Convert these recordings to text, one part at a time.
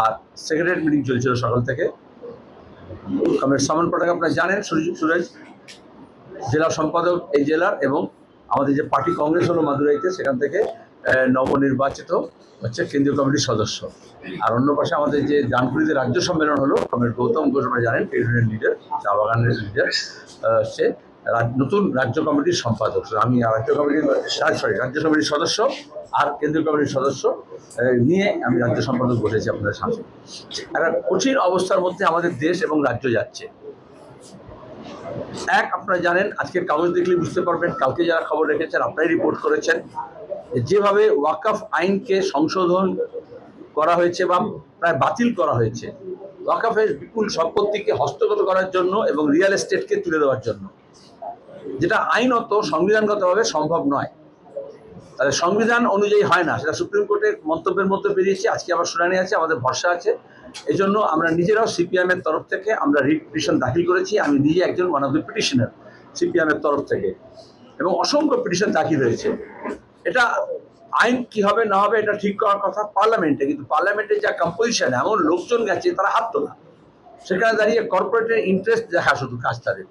আর secretary meeting চলছিল সকাল থেকে। কমরেড সামন পটাক আপনারা জানেন সুরজ জেলা সম্পাদক এই জেলার এবং আমাদের যে পার্টি কংগ্রেস হলো মাদুরাইতে, সেখান থেকে নবনির্বাচিত হচ্ছে কেন্দ্রীয় কমিটির সদস্য। আর অন্য পাশে আমাদের যে ডানকুড়িতে রাজ্য সম্মেলন হলো, কমরেড গৌতম ঘোষ জানেন ট্রেডের লিডার চা বাগানের লিডার সে নতুন রাজ্য কমিটির সম্পাদক আমি রাজ্য কমিটির সরি রাজ্য কমিটির সদস্য আর কেন্দ্রীয় কমিটির সদস্য নিয়ে আমি রাজ্য সম্পাদক বসেছি আপনাদের সামনে। একটা কঠিন অবস্থার মধ্যে আমাদের দেশ এবং রাজ্য যাচ্ছে। এক, আপনারা জানেন, আজকের কাগজ দেখলে বুঝতে পারবেন, কালকে যারা খবর রেখেছেন, আপনারাই রিপোর্ট করেছেন যেভাবে ওয়াকফ আইনকে সংশোধন করা হয়েছে বা প্রায় বাতিল করা হয়েছে, ওয়াকফের বিপুল সম্পত্তিকে হস্তগত করার জন্য এবং রিয়েল এস্টেটকে তুলে দেওয়ার জন্য। যেটা আইনত সংবিধানগতভাবে সম্ভব নয়। তাহলে সংবিধান অনুযায়ী হয় না, সেটা সুপ্রিম কোর্টের মন্তব্যের মধ্যে বেরিয়েছে, আজকে আবার শুনানি আছে, আমাদের ভরসা আছে। এই জন্য আমরা নিজেরাও সিপিএম এর তরফ থেকে আমরা রিট পিটিশন দাখিল করেছি, আমি নিজে একজন one of the petitioner CPM এর তরফ থেকে। এবং অসংখ্য পিটিশন দাখিল হয়েছে। এটা আইন কি হবে, না হবে, এটা ঠিক করার কথা পার্লামেন্টে, কিন্তু পার্লামেন্টের যা কম্পোজিশন এমন লোকজন গেছে, তারা হাত তোলা। সেখানে দাঁড়িয়ে কর্পোরেটের ইন্টারেস্ট দেখা শুধু কাজ তাদের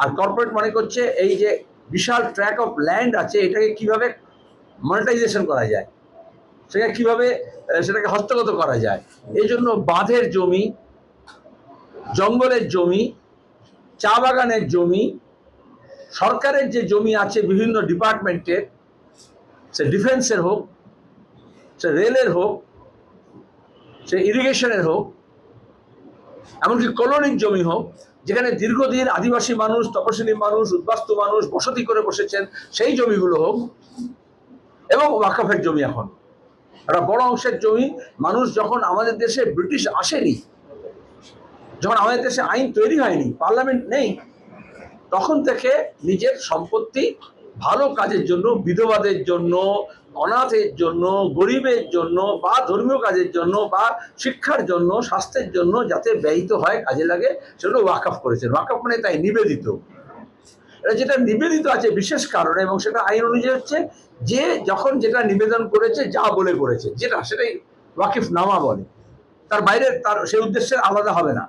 আর কর্পোরেট মনে করছে এই যে বিশাল ট্র্যাক অফ ল্যান্ড আছে, এটাকে কীভাবে মনিটাইজেশন করা যায়? সেটা কীভাবে সেটাকে হস্তগত করা যায়? এই জন্য বাঁধের জমি, জঙ্গলের জমি, চা বাগানের জমি, সরকারের যে জমি আছে বিভিন্ন ডিপার্টমেন্টের সে ডিফেন্সের হোক, সে রেলের হোক, সে ইরিগেশনের হোক এমনকি কলোনির জমি হোক, যেখানে দীর্ঘদিন আদিবাসী মানুষ, তপশিলি মানুষ, উদ্বাস্তু মানুষ বসতি করে বসেছেন, সেই জমিগুলো হোক, এবং ওয়াকফের জমি এখন। একটা বড় অংশের জমি, মানুষ যখন আমাদের দেশে ব্রিটিশ আসেনি, যখন আমাদের দেশে আইন তৈরি হয়নি, পার্লামেন্ট নেই, তখন থেকে নিজের সম্পত্তি ভালো কাজের জন্য, বিধবাদের জন্য, অনাথের জন্য, গরিবের জন্য বা ধর্মীয় কাজের জন্য বা শিক্ষার জন্য, স্বাস্থ্যের জন্য যাতে ব্যয়িত হয়, কাজে লাগে সেগুলো ওয়াকআপ করেছেন। ওয়াকআপ মানে তাই, নিবেদিত। এটা যেটা নিবেদিত আছে বিশেষ কারণে এবং সেটা আইন অনুযায়ী হচ্ছে যে যখন যেটা নিবেদন করেছে, যা বলে করেছে, যেটা সেটাই ওয়াকিফ নামা বলে। তার বাইরে তার সেই উদ্দেশ্যে আলাদা হবে না।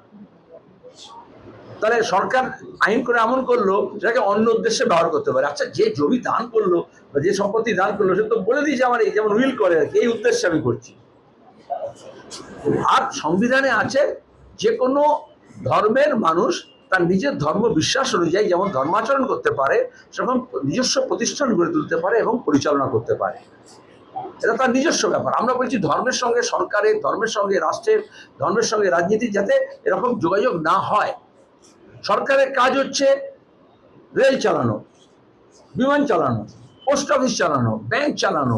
তাহলে সরকার আইন করে এমন করল, সেটাকে অন্য উদ্দেশ্যে ব্যবহার করতে পারে। আচ্ছা যে জমি দান করল বা যে সম্পত্তি দান করল, সে তো বলে দিয়েছে আমার এই যেমন উইল করে আর কি, এই উদ্দেশ্যে আমি করছি। আর সংবিধানে আছে যে কোনো ধর্মের মানুষ তার নিজের ধর্ম বিশ্বাস অনুযায়ী যেমন ধর্মাচরণ করতে পারে, সেরকম নিজস্ব প্রতিষ্ঠান গড়ে তুলতে পারে এবং পরিচালনা করতে পারে। এটা তার নিজস্ব ব্যাপার। আমরা বলছি ধর্মের সঙ্গে সরকারের, ধর্মের সঙ্গে রাষ্ট্রের, ধর্মের সঙ্গে রাজনীতির যাতে এরকম যোগাযোগ না হয়। সরকারের কাজ হচ্ছে রেল চালানো, বিমান চালানো, পোস্ট অফিস চালানো, ব্যাংক চালানো,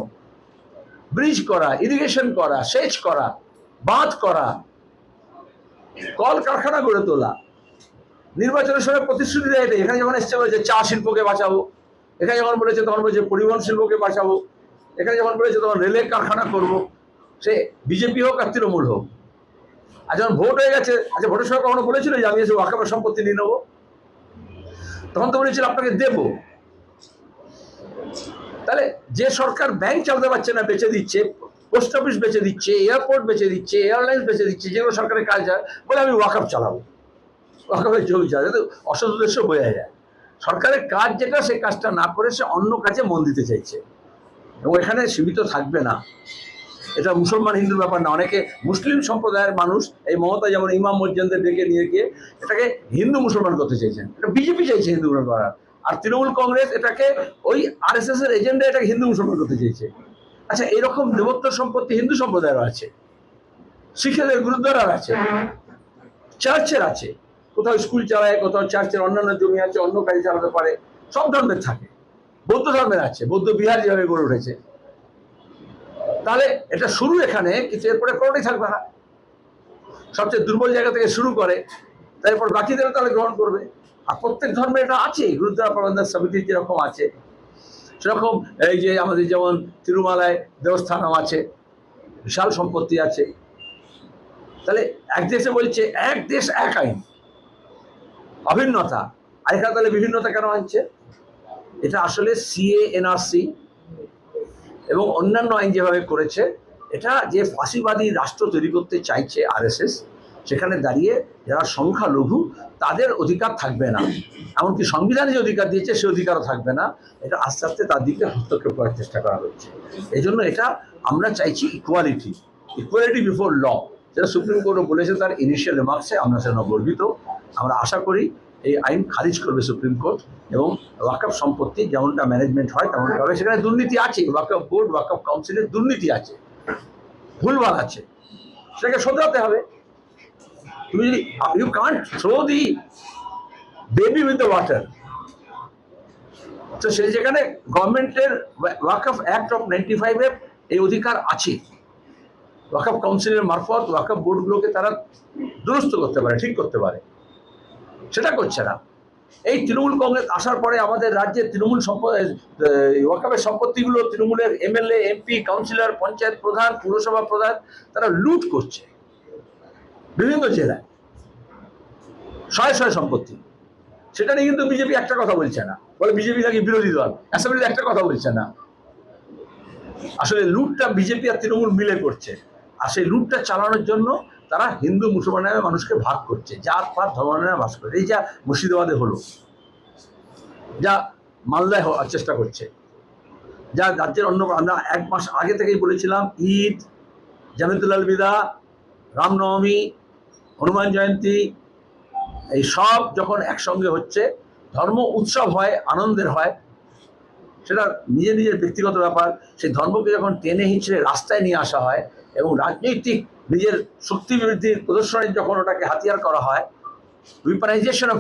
ব্রিজ করা, ইরিগেশন করা, সেচ করা, বাঁধ করা কল কারখানা গড়ে তোলা, নির্বাচনের সময় প্রতিশ্রুতি দেয়। এখানে যখন এসছে বলেছে চা শিল্পকে বাঁচাবো, এখানে যখন বলেছে তখন বলেছে পরিবহন শিল্পকে বাঁচাবো, এখানে যখন বলেছে তখন রেলের কারখানা করব, সে বিজেপি হোক আর তৃণমূল হোক আর যখন ভোট হয়ে গেছে আচ্ছা ভোটের সময় কখনো বলেছিল যে আমি এসে ওয়াকামের সম্পত্তি নিয়ে নেব? তখন তো বলেছিল, আপনাকে দেব। তাহলে যে সরকার ব্যাংক চালাতে পারছে না, বেচে দিচ্ছে পোস্ট অফিস বেঁচে দিচ্ছে এয়ারপোর্ট বেচে দিচ্ছে এয়ারলাইন্স বেচে দিচ্ছে যেগুলো সরকারের কাজ হয়, বলে আমি ওয়াকআপ চালাবো। ওয়াকআপের জমি চালাবো তো অসৎ উদ্দেশ্য বোঝা যায়। সরকারের কাজ যেটা সেই কাজটা না করে সে অন্য কাজে মন দিতে চাইছে। এবং এখানে সীমিত থাকবে না। এটা মুসলমান হিন্দুর ব্যাপার না, অনেকে মুসলিম সম্প্রদায়ের মানুষ এই মমতা যেমন ইমাম মসজিদদের ডেকে নিয়ে গিয়ে এটাকে হিন্দু মুসলমান করতে চাইছেন। এটা বিজেপি চাইছে হিন্দু মুসলমান করার। আর তৃণমূল কংগ্রেস এটাকে ওই আর এস এর এজেন্ডা এটাকে হিন্দু মুসলমান করতে চাইছে। আচ্ছা এরকম দেবত্ব সম্পত্তি হিন্দু সম্প্রদায়ের আছে। শিখেদের গুরুদ্বারার আছে। চার্চের আছে। কোথাও স্কুল চালায়, কোথাও চার্চের অন্যান্য জমি আছে, অন্য কাজে চালাতে পারে। সব ধর্মের থাকে। বৌদ্ধ ধর্মের আছে। বৌদ্ধ বিহার যেভাবে গড়ে উঠেছে। তাহলে এটা শুরু এখানে, কিন্তু এরপরে কোনোটাই থাকবে না। সবচেয়ে দুর্বল জায়গা থেকে শুরু করে। তারপর বাকিদেরও তাহলে গ্রহণ করবে। আর প্রত্যেক ধর্মে এটা আছে গুরুদ্বারা প্রবন্ধক সমিতির যেরকম আছে। সেরকম এই যে আমাদের যেমন তিরুমালায় দেবস্থানম আছে, বিশাল সম্পত্তি আছে। তাহলে এক দেশে বলছে, এক দেশ, এক আইন। অভিন্নতা। আর এখানে তাহলে বিভিন্নতা কেন আনছে? এটা আসলে সিএ এনআরসি এবং অন্যান্য আইন যেভাবে করেছে, এটা যে ফাঁসিবাদী রাষ্ট্র তৈরি করতে চাইছে আরএসএস, সেখানে দাঁড়িয়ে যারা সংখ্যালঘু, তাদের অধিকার থাকবে না। এমনকি সংবিধানে যে অধিকার দিয়েছে, সে অধিকারও থাকবে না। এটা আস্তে আস্তে তার দিকে হস্তক্ষেপ করার চেষ্টা করা হচ্ছে। এই জন্য এটা আমরা চাইছি ইকুয়ালিটি ইকুয়ালিটি বিফোর ল যেটা সুপ্রিম কোর্টও বলেছে তার ইনিশিয়াল রিমার্কসে আমরা সেটা গর্বিত। আমরা আশা করি এই আইন খারিজ করবে সুপ্রিম কোর্ট এবং ওয়াকফ সম্পত্তি যেমনটা ম্যানেজমেন্ট হয়, তেমনটা হবে। সেখানে দুর্নীতি আছে। ওয়াকফ বোর্ড ওয়াকফ কাউন্সিলের দুর্নীতি আছে। ভুলভাল আছে। সেটাকে শোধরাতে হবে। তুমি যদি you can't throw the baby with the water তো সেই যেখানে গভর্নমেন্টের ওয়াকফ অ্যাক্ট অফ নাইনটি ফাইভে এই অধিকার আছে। ওয়াকফ কাউন্সিলের মারফত ওয়াকফ বোর্ডগুলোকে তারা দুরস্ত করতে পারে, ঠিক করতে পারে। সেটা করছে না। এই তৃণমূল কংগ্রেস আসার পরে আমাদের রাজ্যের তৃণমূল সম্পদ সম্পত্তিগুলো তৃণমূলের এমএলএ, এমপি, কাউন্সিলর, পঞ্চায়েত প্রধান, পুরসভা প্রধান, তারা লুট করছে। বিভিন্ন জেলায়। শয়ে শয়ে সম্পত্তি। সেটা নিয়ে কিন্তু বিজেপি একটা কথা বলছে না। বলে বিজেপি নাকি বিরোধী দল। অ্যাসেম্বলিতে একটা কথা বলছে না। আসলে লুটটা বিজেপি আর তৃণমূল মিলে করছে। আর সেই লুটটা চালানোর জন্য তারা হিন্দু মুসলমান নামে মানুষকে ভাগ করছে। জাত, পাত, ধর্ম নামে ভাগ করছে। এই যা মুর্শিদাবাদে হলো, যা মালদায় চেষ্টা করছে, যা রাজ্যের অন্য আমরা এক মাস আগে থেকেই বলেছিলাম, ঈদ জামিতুল বিদা, রামনবমী, হনুমান জয়ন্তী, এই সব যখন একসঙ্গে হচ্ছে, ধর্ম উৎসব হয়, আনন্দের হয়, সেটা নিজের নিজের ব্যক্তিগত ব্যাপার। সেই ধর্মকে যখন টেনে হিঁচড়ে রাস্তায় নিয়ে আসা হয় এবং রাজনৈতিক নিজের শক্তি বৃদ্ধির প্রদর্শনের যখন ওটাকে হাতিয়ার করা হয় উইপানাইজেশন অফ